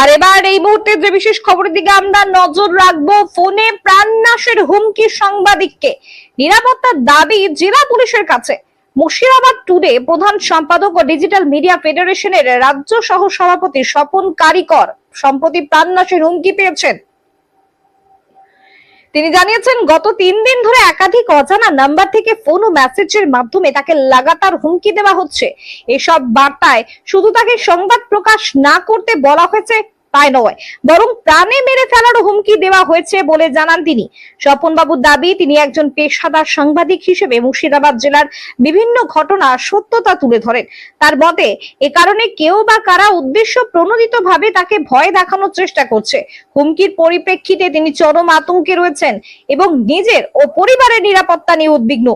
আর এবার এই মুহূর্তে যে বিশেষ খবরের দিকে আমরা নজর রাখব, ফোনে প্রাণনাশের হুমকি সাংবাদিককে। নিরাপত্তার দাবি জেলা পুলিশের কাছে। মুর্শিদাবাদ টুডে প্রধান সম্পাদক ও ডিজিটাল মিডিয়া ফেডারেশনের রাজ্য সহ সভাপতি স্বপন কারিকর সম্প্রতি প্রাণনাশের হুমকি পেয়েছেন। তিনি জানিয়েছেন, গত তিন দিন ধরে একাধিক অজানা নাম্বার থেকে ফোন ও মেসেজের মাধ্যমে তাকে লাগাতার হুমকি দেওয়া হচ্ছে। এসব বার্তায় শুধু তাকে সংবাদ প্রকাশ না করতে বলা হয়েছে তাই নয়। বরং প্রাণে মেরে ফেলারও হুমকি দেওয়া হয়েছে বলে জানান তিনি। স্বপনবাবুর দাবি, তিনি একজন পেশাদার সাংবাদিক হিসেবে মুর্শিদাবাদ জেলার বিভিন্ন ঘটনা সত্যতা তুলে ধরেন। তার মতে এ কারণে কেউ বা কারা উদ্দেশ্য প্রণোদিত ভাবে তাকে ভয় দেখানোর চেষ্টা করছে। হুমকির পরিপ্রেক্ষিতে তিনি চরম আতঙ্কে রয়েছেন এবং নিজের ও পরিবারের নিরাপত্তা নিয়ে উদ্বিগ্ন।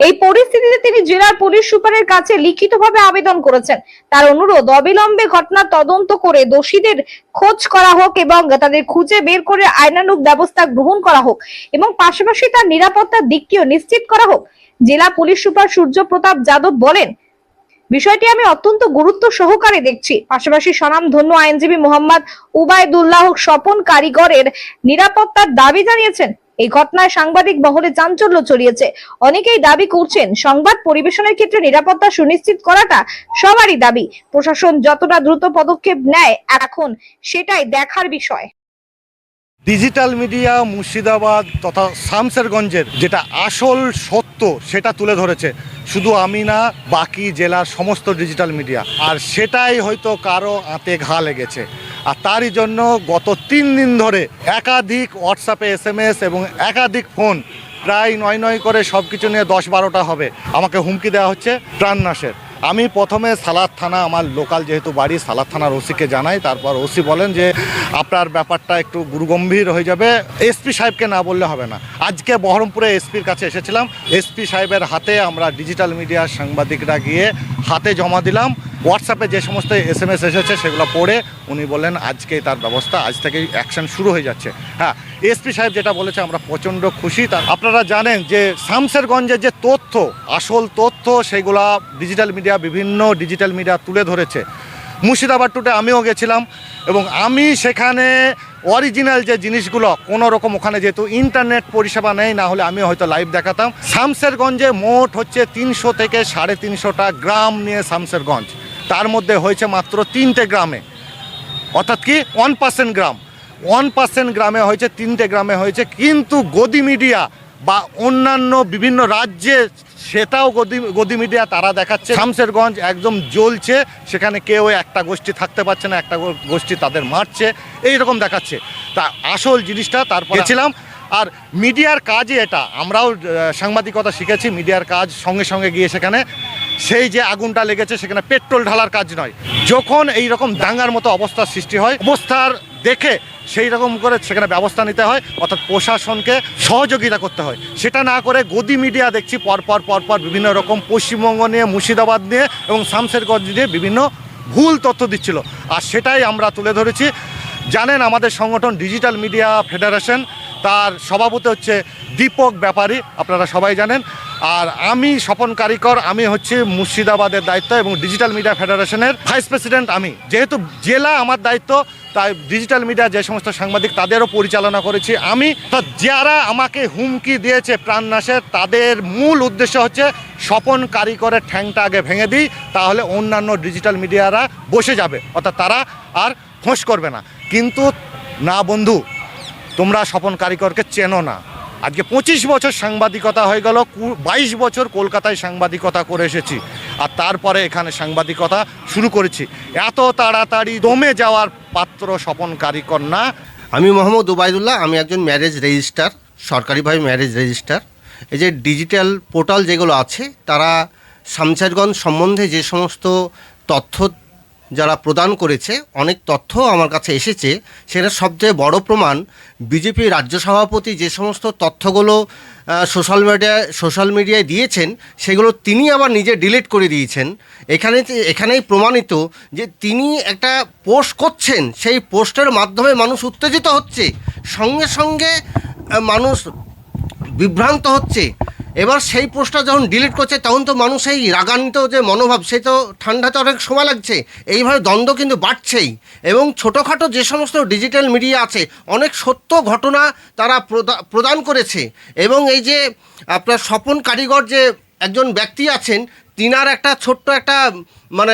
এই পরিস্থিতিতে তিনি জেলার পুলিশ সুপারের কাছে লিখিতভাবে আবেদন করেছেন। তার অনুরোধ, অবিলম্বে ঘটনার তদন্ত করে দোষীদের খোঁজ করা হোক এবং তাদের খুঁজে বের করে আইনানুগ ব্যবস্থা গ্রহণ করা হোক এবং পাশাপাশি তার নিরাপত্তার দিকটিও নিশ্চিত করা হোক। জেলা পুলিশ সুপার সূর্য প্রতাপ যাদব বলেন, বিষয়টি আমি অত্যন্ত গুরুত্ব সহকারে দেখছি। পাশাপাশি স্বনামধন্য আইনজীবী মোহাম্মদ উবায়দুল্লাহ স্বপন কারিগরের নিরাপত্তার দাবি জানিয়েছেন এই ঘটনায় সাংবাদিক মহলে চাঞ্চল্য ছড়িয়েছে। অনেকেই দাবি করছেন, সংবাদ পরিবেশনের ক্ষেত্রে নিরাপত্তা সুনিশ্চিত করাটা সবারই দাবি। প্রশাসন যতটা দ্রুত পদক্ষেপ নেয় এখন সেটাই দেখার বিষয়। ডিজিটাল মিডিয়া মুর্শিদাবাদ তথা শামসেরগঞ্জের যেটা আসল সত্য সেটা তুলে ধরেছে। শুধু আমি না, বাকি জেলার সমস্ত ডিজিটাল মিডিয়া। আর সেটাই হয়তো কারও আঁতে ঘা লেগেছে। আর তারই জন্য গত তিন দিন ধরে একাধিক হোয়াটসঅ্যাপে এস এম এস এবং একাধিক ফোন প্রায় নয় নয় করে সব কিছু নিয়ে দশ বারোটা হবে। আমাকে হুমকি দেওয়া হচ্ছে প্রাণনাশের আমি প্রথমে সালাদ থানা, আমার লোকাল যেহেতু বাড়ি, সালাদ থানার ওসিকে জানাই। তারপর ওসি বলেন যে, আপনার ব্যাপারটা একটু গুরুগম্ভীর হয়ে যাবে। এসপি সাহেবকে না বললে হবে না। আজকে বহরমপুরে এসপির কাছে এসেছিলাম। এসপি সাহেবের হাতে আমরা ডিজিটাল মিডিয়ার সাংবাদিকরা গিয়ে হাতে জমা দিলাম। হোয়াটসঅ্যাপে যে সমস্ত এস এম এস এসেছে সেগুলো পড়ে উনি বললেন, আজকেই তার ব্যবস্থা, আজ থেকেই অ্যাকশন শুরু হয়ে যাচ্ছে। হ্যাঁ এসপি সাহেব যেটা বলেছে, আমরা প্রচণ্ড খুশি। তার আপনারা জানেন যে শামসেরগঞ্জের যে তথ্য, আসল তথ্য, সেগুলা ডিজিটাল মিডিয়া বিভিন্ন ডিজিটাল মিডিয়া তুলে ধরেছে। মুর্শিদাবাদ টুটে আমিও গেছিলাম এবং আমি সেখানে অরিজিনাল যে জিনিসগুলো, কোনো রকম ওখানে যেহেতু ইন্টারনেট পরিষেবা নেই, না হলে আমি হয়তো লাইভ দেখাতাম। শামসেরগঞ্জে মোট হচ্ছে তিনশো থেকে সাড়ে তিনশোটা গ্রাম নিয়ে শামসেরগঞ্জ তার মধ্যে হয়েছে মাত্র তিনটে গ্রামে। অর্থাৎ কি? ওয়ান পার্সেন্ট গ্রাম। ওয়ান পার্সেন্ট গ্রামে হয়েছে তিনটে গ্রামে হয়েছে। কিন্তু গদি মিডিয়া বা অন্যান্য বিভিন্ন রাজ্যে সেটাও গদি গদি মিডিয়া তারা দেখাচ্ছে। শামসেরগঞ্জ একদম জ্বলছে। সেখানে কেউ একটা গোষ্ঠী থাকতে পারছে না একটা গোষ্ঠী তাদের মারছে। এই রকম দেখাচ্ছে। তা আসল জিনিসটা তারপর গেছিলাম। আর মিডিয়ার কাজই এটা। আমরাও সাংবাদিকতা শিখেছি। মিডিয়ার কাজ সঙ্গে সঙ্গে গিয়ে সেখানে সেই যে আগুনটা লেগেছে সেখানে পেট্রোল ঢালার কাজ নয়। যখন এই রকম দাঙ্গার মতো অবস্থার সৃষ্টি হয়, অবস্থার দেখে সেই রকম করে সেখানে ব্যবস্থা নিতে হয়, অর্থাৎ প্রশাসনকে সহযোগিতা করতে হয়। সেটা না করে গদি মিডিয়া দেখছি পরপর পরপর বিভিন্ন রকম পশ্চিমবঙ্গ নিয়ে, মুর্শিদাবাদ নিয়ে এবং শামসেরগঞ্জ নিয়ে বিভিন্ন ভুল তথ্য দিচ্ছিল। আর সেটাই আমরা তুলে ধরেছি। জানেন আমাদের সংগঠন ডিজিটাল মিডিয়া ফেডারেশন, তার সভাপতি হচ্ছে দীপক ব্যাপারী, আপনারা সবাই জানেন। আর আমি স্বপন কারিকর, আমি হচ্ছে মুর্শিদাবাদের দায়িত্ব এবং ডিজিটাল মিডিয়া ফেডারেশনের ভাইস প্রেসিডেন্ট আমি। যেহেতু জেলা আমার দায়িত্ব, তাই ডিজিটাল মিডিয়া যে সমস্ত সাংবাদিক, তাদেরও পরিচালনা করেছি আমি। তো যারা আমাকে হুমকি দিয়েছে প্রাণনাশের তাদের মূল উদ্দেশ্য হচ্ছে স্বপন কারিকরের ঠ্যাংটা আগে ভেঙে দিই, তাহলে অন্যান্য ডিজিটাল মিডিয়ারা বসে যাবে। অর্থাৎ তারা আর ফোঁস করবে না। কিন্তু না বন্ধু, তোমরা স্বপন কারিকরকে চেনো না। আজকে পঁচিশ বছর সাংবাদিকতা হয়ে গেল বাইশ বছর কলকাতায় সাংবাদিকতা করে এসেছি। আর তারপরে এখানে সাংবাদিকতা শুরু করেছি। এত তাড়াতাড়ি দমে যাওয়ার পাত্র স্বপন কারিকর না আমি মোহাম্মদ উবায়দুল্লাহ আমি একজন ম্যারেজ রেজিস্টার সরকারিভাবে ম্যারেজ রেজিস্টার এই যে ডিজিটাল পোর্টাল যেগুলো আছে, তারা শামসারগঞ্জ সম্বন্ধে যে সমস্ত তথ্য যারা প্রদান করেছে, অনেক তথ্য আমার কাছে এসেছে। সেটা সবচেয়ে বড় প্রমাণ, বিজেপি রাজ্য সভাপতি যে সমস্ত তথ্যগুলো সোশ্যাল মিডিয়ায় সোশ্যাল মিডিয়ায় দিয়েছেন, সেগুলো তিনি আবার নিজে ডিলিট করে দিয়েছেন। এখানে, এখানেই প্রমাণিত যে তিনি একটা পোস্ট করছেন, সেই পোস্টের মাধ্যমে মানুষ উত্তেজিত হচ্ছে। সঙ্গে সঙ্গে মানুষ বিভ্রান্ত হচ্ছে। এবার সেই পোস্টটা যখন ডিলিট করছে, তখন তো মানুষ এই রাগান্বিত যে মনোভাব, সে তো ঠান্ডাতে অনেক সময় লাগছে। এইভাবে দ্বন্দ্ব কিন্তু বাড়ছেই। এবং ছোটোখাটো যে সমস্ত ডিজিটাল মিডিয়া আছে, অনেক সত্য ঘটনা তারা প্রদা- প্রদান করেছে। এবং এই যে আপনার স্বপন কারিগর যে একজন ব্যক্তি আছেন, তিনার একটা ছোট্ট একটা মানে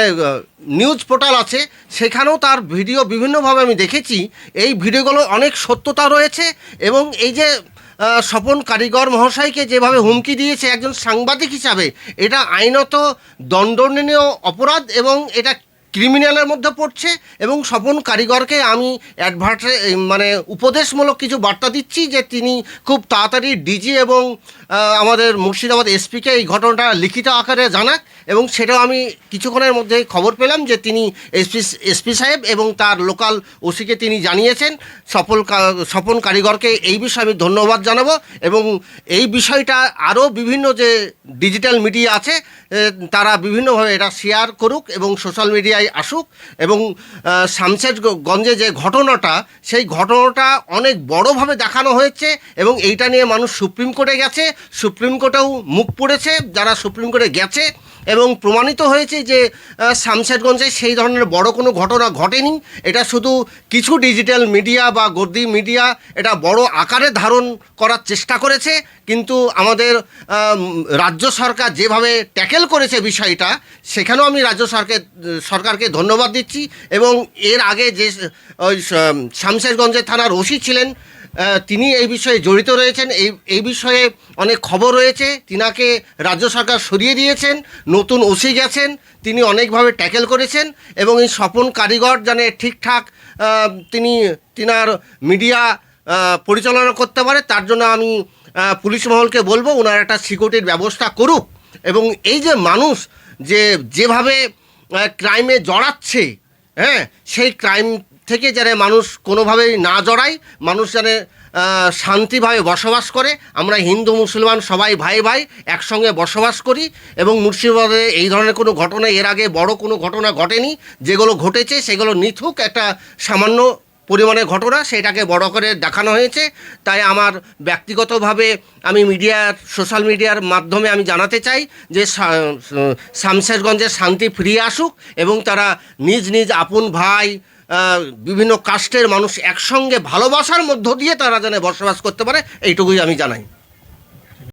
নিউজ পোর্টাল আছে। সেখানেও তার ভিডিও বিভিন্নভাবে আমি দেখেছি। এই ভিডিওগুলো অনেক সত্যতা রয়েছে এবং এই যে স্বপন কারিগর মহাশয়কে যেভাবে হুমকি দিয়েছে একজন সাংবাদিক হিসাবে, এটা আইনত দণ্ডনীয় অপরাধ এবং এটা ক্রিমিনালের মধ্যে পড়ছে এবং স্বপন কারিগরকে আমি অ্যাডভার্টাই মানে উপদেশমূলক কিছু বার্তা দিচ্ছি যে তিনি খুব তাড়াতাড়ি ডিজি এবং আমাদের মুর্শিদাবাদ এসপিকে এই ঘটনাটা লিখিত আকারে জানাক। এবং সেটাও আমি কিছুক্ষণের মধ্যে খবর পেলাম যে তিনি এসপি এসপি সাহেব এবং তার লোকাল ওসিকে তিনি জানিয়েছেন। সফল স্বপন কারিগরকে এই বিষয়ে আমি ধন্যবাদ জানাব এবং এই বিষয়টা আরও বিভিন্ন যে ডিজিটাল মিডিয়া আছে তারা বিভিন্নভাবে এটা শেয়ার করুক এবং সোশ্যাল মিডিয়ায় আসুক এবং শামশেরগঞ্জে যে ঘটনাটা, সেই ঘটনাটা অনেক বড়োভাবে দেখানো হয়েছে এবং এইটা নিয়ে মানুষ সুপ্রিম কোর্টে গেছে। সুপ্রিম কোর্টেও মুখ পড়েছে। যারা সুপ্রিম কোর্টে গেছে এবং প্রমাণিত হয়েছে যে শামশেরগঞ্জে সেই ধরনের বড় কোনো ঘটনা ঘটেনি। এটা শুধু কিছু ডিজিটাল মিডিয়া বা গদ্দি মিডিয়া এটা বড় আকারে ধারণ করার চেষ্টা করেছে। কিন্তু আমাদের রাজ্য সরকার যেভাবে ট্যাকেল করেছে বিষয়টা, সেখানেও আমি রাজ্য সরকার সরকারকে ধন্যবাদ দিচ্ছি এবং এর আগে যে, ওই শামশেরগঞ্জের থানার ওসি ছিলেন তিনি এই বিষয়ে জড়িত রয়েছেন। এই এই বিষয়ে অনেক খবর রয়েছে। তিনাকে রাজ্য সরকার সরিয়ে দিয়েছেন, নতুন ওসি গেছেন, তিনি অনেকভাবে ট্যাকেল করেছেন এবং এই স্বপন কারিগর জানে ঠিকঠাক তিনি, তিনার মিডিয়া পরিচালনা করতে পারে। তার জন্য আমি পুলিশ মহলকে বলব ওনার একটা সিকিউরিটির ব্যবস্থা করুক। এবং এই যে মানুষ যে, যেভাবে ক্রাইমে জড়াচ্ছে হ্যাঁ সেই ক্রাইম থেকে যেন মানুষ কোনোভাবেই না জড়ায়, মানুষ যেন শান্তিভাবে বসবাস করে। আমরা হিন্দু, মুসলমান সবাই ভাই ভাই একসঙ্গে বসবাস করি এবং মুর্শিদাবাদে এই ধরনের কোনো ঘটনা, এর আগে বড় কোনো ঘটনা ঘটেনি। যেগুলো ঘটেছে, সেগুলো নিথুক একটা সামান্য পরিমাণের ঘটনা, সেটাকে বড় করে দেখানো হয়েছে। তাই আমার ব্যক্তিগতভাবে আমি মিডিয়ার, সোশ্যাল মিডিয়ার মাধ্যমে আমি জানাতে চাই যে শামশেরগঞ্জের শান্তি ফিরিয়ে আসুক এবং তারা নিজ নিজ আপন ভাই বিভিন্ন কাস্টের মানুষ একসঙ্গে ভালোবাসার মধ্য দিয়ে তারা যেন বসবাস করতে পারে, এইটুকুই আমি জানাই।